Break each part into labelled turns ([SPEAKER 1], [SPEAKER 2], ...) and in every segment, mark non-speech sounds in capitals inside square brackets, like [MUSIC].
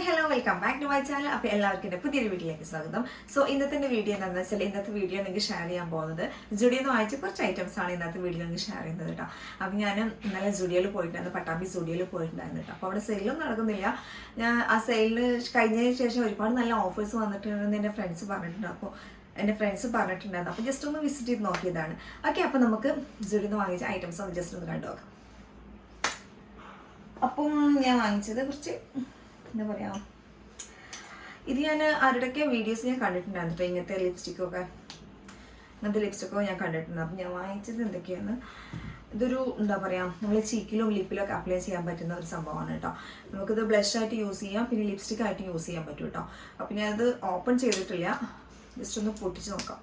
[SPEAKER 1] Hi hello welcome back to my channel അപ്പോൾ എല്ലാവർക്കും എന്റെ പുതിയൊരു വീഡിയോയിലേക്ക് സ്വാഗതം. സോ ഇന്നത്തെ വീഡിയോ എന്താണെന്ന് വെച്ചാൽ ഇന്നത്തെ വീഡിയോ നിങ്ങൾക്ക് ഷെയർ ചെയ്യാൻ പോകുന്നത് ജുഡിയിൽ നിന്ന് വായിച്ച കുറച്ച് ഐറ്റംസ് ആണ് ഇന്നത്തെ വീഡിയോ നിങ്ങൾക്ക് ഷെയർ ചെയ്യുന്നത് കേട്ടോ അപ്പോൾ ഞാൻ ഇന്നലെ ജുഡിയോയിൽ പോയിട്ടുണ്ടായിരുന്നു പട്ടാമ്പി ജുഡിയോയിൽ പോയിട്ടുണ്ടായിരുന്നു കേട്ടോ അപ്പോൾ അവിടെ സെയിലൊന്നും നടക്കുന്നില്ല. ഞാൻ ആ സെയിലിന് കഴിഞ്ഞതിന് ശേഷം ഒരുപാട് നല്ല ഓഫേഴ്സ് വന്നിട്ടുണ്ടെന്ന് എന്റെ ഫ്രണ്ട്സ് പറഞ്ഞിട്ടുണ്ട്. അപ്പോൾ എന്റെ ഫ്രണ്ട്സ് പറഞ്ഞിട്ടുണ്ടായിരുന്നു. അപ്പോൾ ജസ്റ്റ് ഒന്ന് വിസിറ്റ് ചെയ്ത് നോക്കിയതാണ്. ഓക്കെ അപ്പോൾ നമുക്ക് ജുഡിയിൽ വാങ്ങിച്ച ഐറ്റംസ് ഒന്ന് ജസ്റ്റ് ഒന്ന് കണ്ടു നോക്കാം. അപ്പം ഞാൻ വാങ്ങിച്ചത് കുറച്ച് എന്താ പറയാ? ഇത് ഞാൻ ആരുടെയൊക്കെ വീഡിയോസ് ഞാൻ കണ്ടിട്ടുണ്ടായിരുന്നു കേട്ടോ ഇങ്ങനത്തെ ലിപ്സ്റ്റിക്കൊക്കെ ഇങ്ങനത്തെ ലിപ്സ്റ്റിക്കൊക്കെ ഞാൻ കണ്ടിട്ടുണ്ട്. അപ്പം ഞാൻ വാങ്ങിച്ചത് എന്തൊക്കെയാണ്? ഇതൊരു എന്താ പറയുക നമ്മൾ ചീക്കിലും ലിപ്പിലും ഒക്കെ അപ്ലൈ ചെയ്യാൻ പറ്റുന്ന ഒരു സംഭവമാണ് കേട്ടോ നമുക്കിത് ബ്ലഷ് ആയിട്ട് യൂസ് ചെയ്യാം പിന്നെ ലിപ്സ്റ്റിക് ആയിട്ട് യൂസ് ചെയ്യാൻ പറ്റും കേട്ടോ അപ്പം ഞാനത് ഓപ്പൺ ചെയ്തിട്ടില്ല. ജസ്റ്റ് ഒന്ന് പൊട്ടിച്ച് നോക്കാം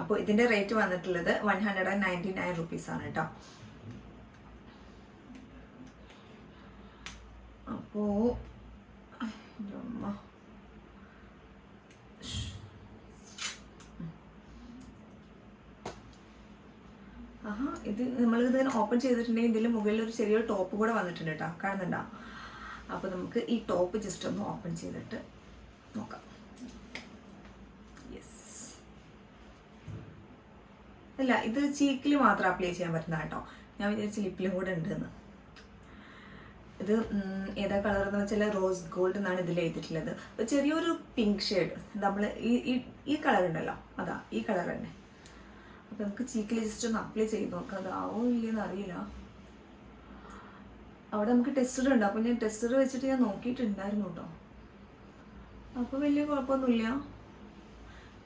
[SPEAKER 1] അപ്പോൾ ഇതിന്റെ റേറ്റ് വന്നിട്ടുള്ളത് one hundred and ninety nine rupees ആണ് കേട്ടോ അപ്പോ ആഹാ ഇത് നമ്മൾ ഇത് ഓപ്പൺ ചെയ്തിട്ടുണ്ടെങ്കിൽ ഇതിൽ മുകളിൽ ഒരു ചെറിയൊരു ടോപ്പ് കൂടെ വന്നിട്ടുണ്ട് കേട്ടോ കാണുന്നുണ്ടോ? അപ്പോൾ നമുക്ക് ഈ ടോപ്പ് ജസ്റ്റ് ഒന്ന് ഓപ്പൺ ചെയ്തിട്ട് നോക്കാം യെസ് അല്ല ഇത് ചീക്കിൽ മാത്രം അപ്ലൈ ചെയ്യാൻ പറ്റുന്ന കേട്ടോ. ഞാൻ വിചാരിച്ച ലിപ്പിലും കൂടെ ഉണ്ടെന്ന്. ഇത് ഏതാ കളർ എന്ന് വെച്ചാൽ റോസ് ഗോൾഡ് എന്നാണ് ഇതിൽ എഴുതിയിട്ടുള്ളത്. ഒരു ചെറിയൊരു പിങ്ക് ഷെയ്ഡ് നമ്മൾ ഈ ഈ- കളർ ഉണ്ടല്ലോ. അതാ ഈ കളർ തന്നെ. അപ്പൊ നമുക്ക് ചീക്കിൽ ജസ്റ്റ് ഒന്ന് അപ്ലൈ ചെയ്ത് നോക്കാം. അതാവോ ഇല്ലെന്ന് അറിയില്ല. അവിടെ നമുക്ക് ടെസ്റ്റർ ഉണ്ട്. അപ്പൊ ഞാൻ ടെസ്റ്റർ വെച്ചിട്ട് ഞാൻ നോക്കിയിട്ടുണ്ടായിരുന്നു കേട്ടോ. അപ്പൊ വലിയ കുഴപ്പമൊന്നുമില്ല.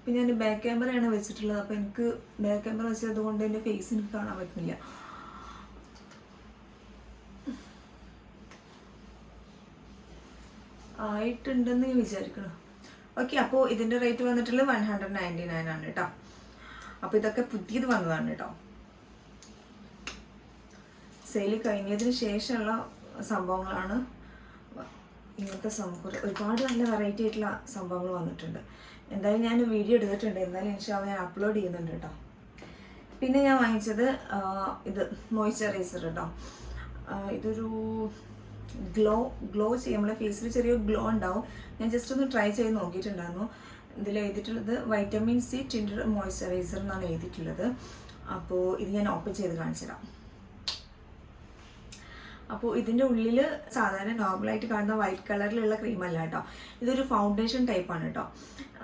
[SPEAKER 1] ഇപ്പം ഞാൻ ബാക്ക് ക്യാമറയാണ് വെച്ചിട്ടുള്ളത്. അപ്പോൾ എനിക്ക് ബാക്ക് ക്യാമറ വെച്ചത് കൊണ്ട് എന്റെ ഫേസ് എനിക്ക് കാണാൻ പറ്റുന്നില്ല. ആയിട്ടുണ്ടെന്ന് ഞാൻ വിചാരിക്കണം ഓക്കെ അപ്പോൾ ഇതിന്റെ റേറ്റ് വന്നിട്ടുള്ളത് വൺ ഹൺഡ്രഡ് നയന്റി നയൻ ആണ് കേട്ടോ അപ്പോൾ ഇതൊക്കെ പുതിയത് വന്നതാണ് കേട്ടോ സെയിൽ കഴിഞ്ഞതിന് ശേഷമുള്ള സംഭവങ്ങളാണ് ഇങ്ങനത്തെ സംഭവം. ഒരുപാട് നല്ല വെറൈറ്റി ആയിട്ടുള്ള സംഭവങ്ങൾ വന്നിട്ടുണ്ട്. എന്തായാലും ഞാൻ വീഡിയോ എടുത്തിട്ടുണ്ട്. എന്തായാലും ഇൻഷാല്ല ഞാൻ അപ്ലോഡ് ചെയ്യുന്നുണ്ട് കേട്ടോ പിന്നെ ഞാൻ വാങ്ങിച്ചത് ഇത് മോയ്സ്ചറൈസർ കേട്ടോ ഇതൊരു ഗ്ലോ ഗ്ലോ ചെയ്യും. നമ്മളെ ഫേസിൽ ചെറിയ ഗ്ലോ ഉണ്ടാവും. ഞാൻ ജസ്റ്റ് ഒന്ന് ട്രൈ ചെയ്ത് നോക്കിയിട്ടുണ്ടായിരുന്നു. ഇതിൽ എഴുതിയിട്ടുള്ളത് വൈറ്റമിൻ സി ടിൻഡർ മോയ്സ്ചറൈസർ എന്നാണ് എഴുതിയിട്ടുള്ളത്. അപ്പോൾ ഇത് ഞാൻ ഓപ്പൺ ചെയ്ത് കാണിച്ചുതരാം അപ്പോൾ ഇതിന്റെ ഉള്ളിൽ സാധാരണ നോർമലായിട്ട് കാണുന്ന വൈറ്റ് കളറിലുള്ള ക്രീം അല്ല കേട്ടോ ഇതൊരു ഫൗണ്ടേഷൻ ടൈപ്പാണ് കേട്ടോ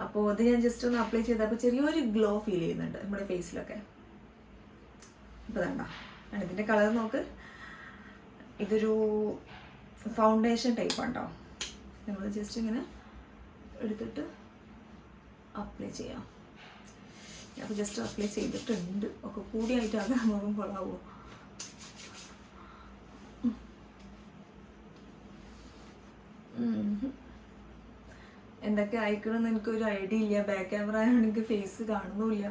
[SPEAKER 1] അപ്പോൾ ഇത് ഞാൻ ജസ്റ്റ് ഒന്ന് അപ്ലൈ ചെയ്തപ്പോൾ ചെറിയൊരു ഗ്ലോ ഫീൽ ചെയ്യുന്നുണ്ട് നമ്മുടെ ഫേസിലൊക്കെ ഇപ്പോൾ വേണ്ട ഇതിന്റെ കളർ നോക്ക്. ഇതൊരു ഫൗണ്ടേഷൻ ടൈപ്പാണ് കേട്ടോ നമ്മൾ ജസ്റ്റ് ഇങ്ങനെ എടുത്തിട്ട് അപ്ലൈ ചെയ്യാം. അപ്പോൾ ജസ്റ്റ് അപ്ലൈ ചെയ്തിട്ടുണ്ട്. ഒക്കെ കൂടിയായിട്ട് [LAUGHS] മുഖം കൊള്ളാവോ? എന്തൊക്കെ അയക്കണമെന്ന് എനിക്കൊരു ഐഡിയ ഇല്ല. ബാക്ക് ക്യാമറ ആയതുകൊണ്ട് എനിക്ക് ഫേസ് കാണുന്നുമില്ല.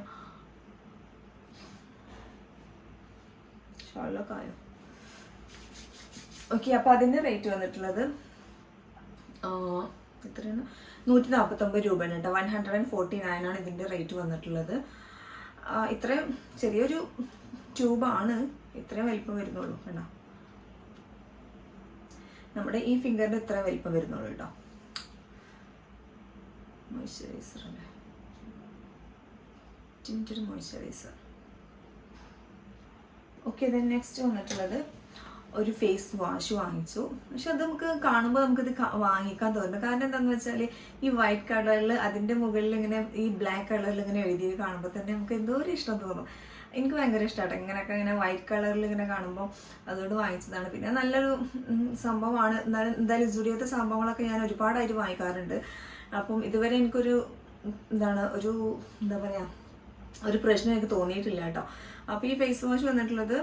[SPEAKER 1] ഷോളിലൊക്കെ ആയോ? ഓക്കെ അപ്പോൾ അതിന്റെ റേറ്റ് വന്നിട്ടുള്ളത് എത്രയാണ്? നൂറ്റി നാൽപ്പത്തൊമ്പത് രൂപയാണ് കേട്ടോ. One hundred and forty nine ആണ് ഇതിന്റെ റേറ്റ് വന്നിട്ടുള്ളത്. ഇത്രയും ചെറിയൊരു ട്യൂബാണ് ഇത്രയും വലിപ്പം വരുന്നുള്ളൂ കേട്ടോ. നമ്മുടെ ഈ ഫിംഗറിന്റെ ഇത്ര വലിപ്പം വരുന്നുള്ളൂ കേട്ടോ. മോയ്സ്ചറൈസർ അല്ലേ? Tinted moisturiser okay then next വന്നിട്ടുള്ളത് ഒരു ഫേസ് വാഷ് വാങ്ങിച്ചു. പക്ഷെ അത് നമുക്ക് കാണുമ്പോൾ നമുക്കിത് വാങ്ങിക്കാൻ തോന്നുന്നു കാരണം എന്താണെന്ന് വെച്ചാൽ ഈ വൈറ്റ് കളറിൽ അതിന്റെ മുകളിൽ ഇങ്ങനെ ഈ ബ്ലാക്ക് കളറിൽ ഇങ്ങനെ എഴുതി കാണുമ്പോൾ തന്നെ നമുക്ക് എന്തോ ഒരു ഇഷ്ടം തോന്നും. എനിക്ക് ഭയങ്കര ഇഷ്ടമാണ് ഇങ്ങനെയൊക്കെ ഇങ്ങനെ വൈറ്റ് കളറിൽ ഇങ്ങനെ കാണുമ്പോൾ അതുകൊണ്ട് വാങ്ങിച്ചതാണ്. പിന്നെ നല്ലൊരു സംഭവമാണ്. എന്നാലും എന്തായാലും സുഡിയത്തെ സംഭവങ്ങളൊക്കെ ഞാൻ ഒരുപാടായിട്ട് വാങ്ങിക്കാറുണ്ട്. അപ്പം ഇതുവരെ എനിക്കൊരു എന്താണ് ഒരു എന്താ പറയുക ഒരു പ്രശ്നം എനിക്ക് തോന്നിയിട്ടില്ല കേട്ടോ. അപ്പോൾ ഈ ഫേസ് വാഷ് വന്നിട്ടുള്ളത്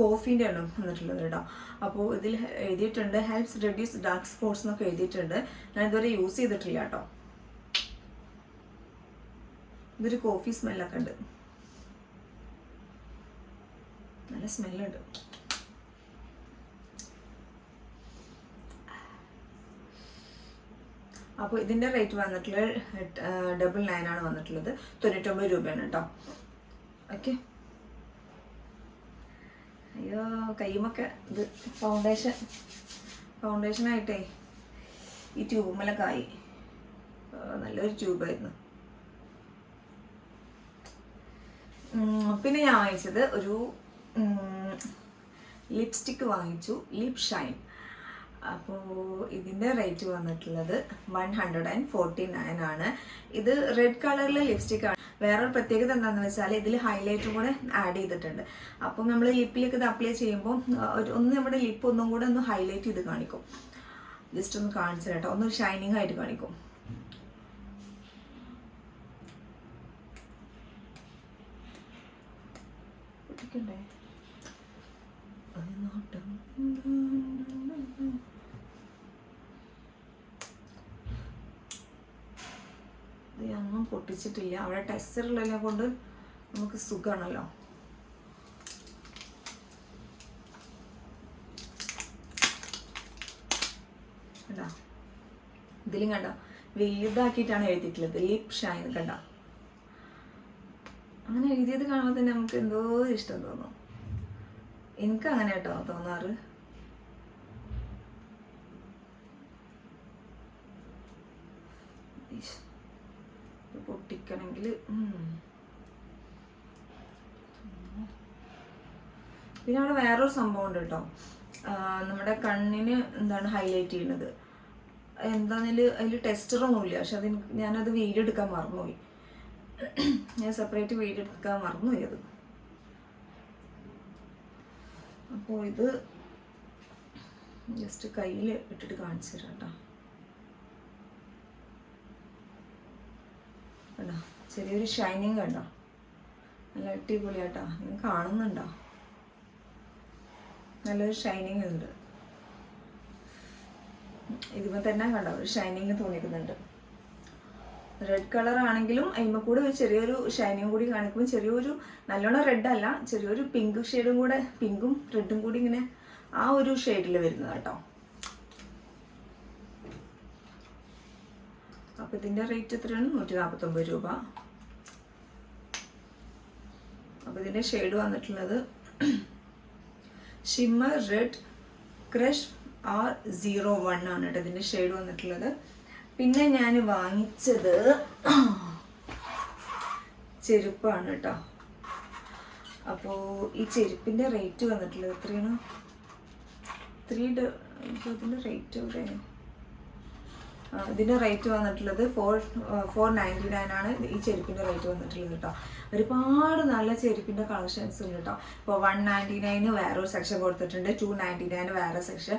[SPEAKER 1] കോഫീന്റെ ആണ് വന്നിട്ടുള്ളത് കേട്ടോ. അപ്പോൾ ഇതിൽ എഴുതിയിട്ടുണ്ട് ഹെൽപ്സ് റെഡ്യൂസ് ഡാർക്ക് സ്പോട്ട്സ് എന്നൊക്കെ എഴുതിയിട്ടുണ്ട്. ഞാൻ ഇതുവരെ യൂസ് ചെയ്തിട്ടില്ല കേട്ടോ. ഇതൊരു കോഫി സ്മെല്ലൊക്കെ ഉണ്ട്. നല്ല സ്മെല്ലുണ്ട് അപ്പോൾ ഇതിന്റെ റേറ്റ് വന്നിട്ടുള്ളത് ഡബിൾ നയൻ ആണ് വന്നിട്ടുള്ളത്. തൊണ്ണൂറ്റൊമ്പത് രൂപയാണ് കേട്ടോ ഓക്കെ അയ്യോ കയ്യുമൊക്കെ ഇത് ഫൗണ്ടേഷൻ ഫൗണ്ടേഷനായിട്ടേ ഈ ട്യൂബുമലൊക്കെ ആയി. നല്ലൊരു ട്യൂബായിരുന്നു പിന്നെ ഞാൻ വാങ്ങിച്ചത് ഒരു ലിപ്സ്റ്റിക്ക് വാങ്ങിച്ചു. ലിപ് ഷൈൻ അപ്പോൾ ഇതിന്റെ റേറ്റ് വന്നിട്ടുള്ളത് one hundred and forty nine ആണ്. ഇത് റെഡ് കളറിലെ ലിപ്സ്റ്റിക് ആണ്. വേറൊരു പ്രത്യേകത എന്താണെന്ന് വെച്ചാൽ ഇതിൽ ഹൈലൈറ്റും കൂടെ ആഡ് ചെയ്തിട്ടുണ്ട്. അപ്പം നമ്മൾ ലിപ്പിലേക്ക് ഇത് അപ്ലൈ ചെയ്യുമ്പോൾ ഒന്ന് നമ്മുടെ ലിപ്പ് ഒന്നും കൂടെ ഒന്ന് ഹൈലൈറ്റ് ചെയ്ത് കാണിക്കും. ജസ്റ്റ് ഒന്ന് കാണിച്ചു കേട്ടോ ഒന്ന് ഷൈനിങ് ആയിട്ട് കാണിക്കും. പൊട്ടിക്കണ്ടേ? ഒരു നോട്ടം ഇത് ഒന്നും പൊട്ടിച്ചിട്ടില്ല. അവിടെ ടെസ്റ്ററുള്ളതിനെ കൊണ്ട് നമുക്ക് സുഖമാണല്ലോ കണ്ടോ? ഇതിലും കണ്ടോ? വലുതാക്കിയിട്ടാണ് എഴുതിയിട്ടുള്ളത്. ലിപ് ഷൈൻ കണ്ടോ? അങ്ങനെ എഴുതിയത് കാണുമ്പോൾ തന്നെ നമുക്ക് എന്തോ ഇഷ്ടം തോന്നും. എനിക്ക് അങ്ങനെ കേട്ടോ തോന്നാറ്. ഈശ്. പൊട്ടിക്കണമെങ്കിൽ പിന്നെ അവിടെ വേറൊരു സംഭവം ഉണ്ട് കേട്ടോ. നമ്മുടെ കണ്ണിന് എന്താണ് ഹൈലൈറ്റ് ചെയ്യുന്നത്. എന്താന്നിൽ അതിൽ ടെസ്റ്ററൊന്നുമില്ല പക്ഷെ അതിന് ഞാനത് വീഡിയോ എടുക്കാൻ മറന്നുപോയി. ഞാൻ സെപ്പറേറ്റ് വീഡിയോ എടുക്കാൻ മറന്നുപോയി അത്. അപ്പോൾ ഇത് ജസ്റ്റ് കയ്യിൽ ഇട്ടിട്ട് കാണിച്ചു തരാം കേട്ടോ. കണ്ടോ? ചെറിയൊരു ഷൈനിങ് കണ്ടോ? നല്ല അടിപൊളിയാട്ടോ. നിങ്ങൾ കാണുന്നുണ്ടോ? നല്ലൊരു ഷൈനിങ് ഉണ്ട്. ഇതിപ്പോൾ തന്നെ കണ്ടോ? ഒരു ഷൈനിങ് തോന്നിക്കുന്നുണ്ട്. റെഡ് കളർ ആണെങ്കിലും അതിമ കൂടെ ഒരു ചെറിയൊരു ഷൈനിങ് കൂടി കാണിക്കുമ്പോൾ ചെറിയൊരു നല്ലോണം റെഡ് അല്ല ചെറിയൊരു പിങ്ക് ഷെയ്ഡും കൂടെ പിങ്കും റെഡും കൂടി ഇങ്ങനെ ആ ഒരു ഷെയ്ഡിൽ വരുന്നത് കേട്ടോ അപ്പൊ ഇതിന്റെ റേറ്റ് എത്രയാണ്? നൂറ്റി നാൽപ്പത്തൊമ്പത് രൂപ. അപ്പൊ ഇതിന്റെ ഷെയ്ഡ് വന്നിട്ടുള്ളത് shimmer red crush R zero one ആണ് കേട്ടോ ഇതിന്റെ ഷെയ്ഡ് വന്നിട്ടുള്ളത്. പിന്നെ ഞാൻ വാങ്ങിച്ചത് ചെരുപ്പാണ് കേട്ടോ. അപ്പോൾ ഈ ചെരുപ്പിന്റെ റേറ്റ് വന്നിട്ടുള്ളത് എത്രയാണ്? ത്രീ ഇതിന്റെ റേറ്റ് എവിടെയാണ്? ആ, ഇതിന്റെ റേറ്റ് വന്നിട്ടുള്ളത് ഫോർ ഫോർ നയന്റി നയൻ ആണ് ഈ ചെരുപ്പിന്റെ റേറ്റ് വന്നിട്ടുള്ളത് കേട്ടോ ഒരുപാട് നല്ല ചെരുപ്പിന്റെ കളക്ഷൻസ് ഉണ്ട് കേട്ടോ ഇപ്പോൾ വൺ നയന്റി നയന് വേറെ ഒരു സെക്ഷൻ കൊടുത്തിട്ടുണ്ട് ടു നയന്റി നയന് വേറെ സെക്ഷൻ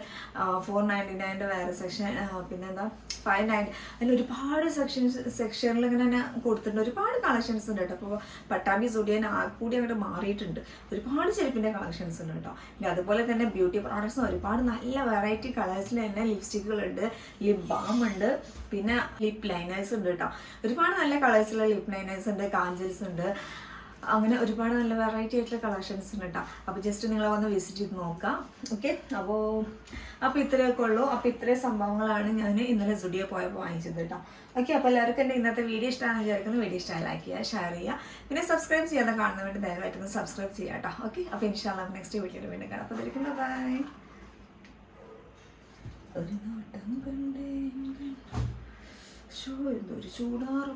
[SPEAKER 1] ഫോർ നയന്റി നയന്റെ വേറെ സെക്ഷൻ പിന്നെന്താ ഫൈവ് നയന്റി അതിൽ ഒരുപാട് സെക്ഷൻസ് സെക്ഷനിൽ ഇങ്ങനെ തന്നെ കൊടുത്തിട്ടുണ്ട്. ഒരുപാട് കളക്ഷൻസ് ഉണ്ട് കേട്ടോ അപ്പോൾ പട്ടാമ്പി സുഡിയൻ ആ കൂടി അങ്ങോട്ട് മാറിയിട്ടുണ്ട്. ഒരുപാട് ചെരുപ്പിന്റെ കളക്ഷൻസ് ഉണ്ട് കേട്ടോ പിന്നെ അതുപോലെ തന്നെ ബ്യൂട്ടി പ്രോഡക്ട്സ് ഒരുപാട് നല്ല വെറൈറ്റി കളേഴ്സിൽ തന്നെ ലിപ്സ്റ്റിക്കുകൾ ഉണ്ട് ലിപ് ബാം ഉണ്ട്. പിന്നെ ലിപ് ലൈനേഴ്സ് ഉണ്ട് കേട്ടോ ഒരുപാട് നല്ല കളേഴ്സിലുള്ള ലിപ് ലൈനേഴ്സ് ഉണ്ട് കാഞ്ചൽസ് ഉണ്ട്. അങ്ങനെ ഒരുപാട് നല്ല വെറൈറ്റി ആയിട്ടുള്ള കളക്ഷൻസ് ഉണ്ട് കേട്ടോ അപ്പോൾ ജസ്റ്റ് നിങ്ങൾ വന്ന് വിസിറ്റ് ചെയ്ത് നോക്കാം. ഓക്കെ അപ്പോൾ അപ്പോൾ ഇത്രയൊക്കെ ഉള്ളൂ. അപ്പോൾ ഇത്രയും സംഭവങ്ങളാണ് ഞാൻ ഇന്നലെ സുഡിയോ പോയപ്പോൾ വാങ്ങിച്ചത് കേട്ടോ ഓക്കെ അപ്പോൾ എല്ലാവർക്കും എന്റെ ഇന്നത്തെ വീഡിയോ ഇഷ്ടമാണെന്ന് വിചാരിക്കുന്നു. വീഡിയോ ഇഷ്ടമായി ലൈക്ക് ചെയ്യുക ഷെയർ ചെയ്യുക. പിന്നെ സബ്സ്ക്രൈബ് ചെയ്യാതെ കാണുന്നവരുടെ ദയവായിട്ടൊന്ന് സബ്സ്ക്രൈബ് ചെയ്യാം കേട്ടോ ഓക്കെ അപ്പോൾ ഇൻഷാല്ല നെക്സ്റ്റ് വീഡിയോയിൽ വീണ്ടും കാണാം. അപ്പോൾ ബൈ ഒരു നോട്ടം കണ്ടേ. ചൂടാറും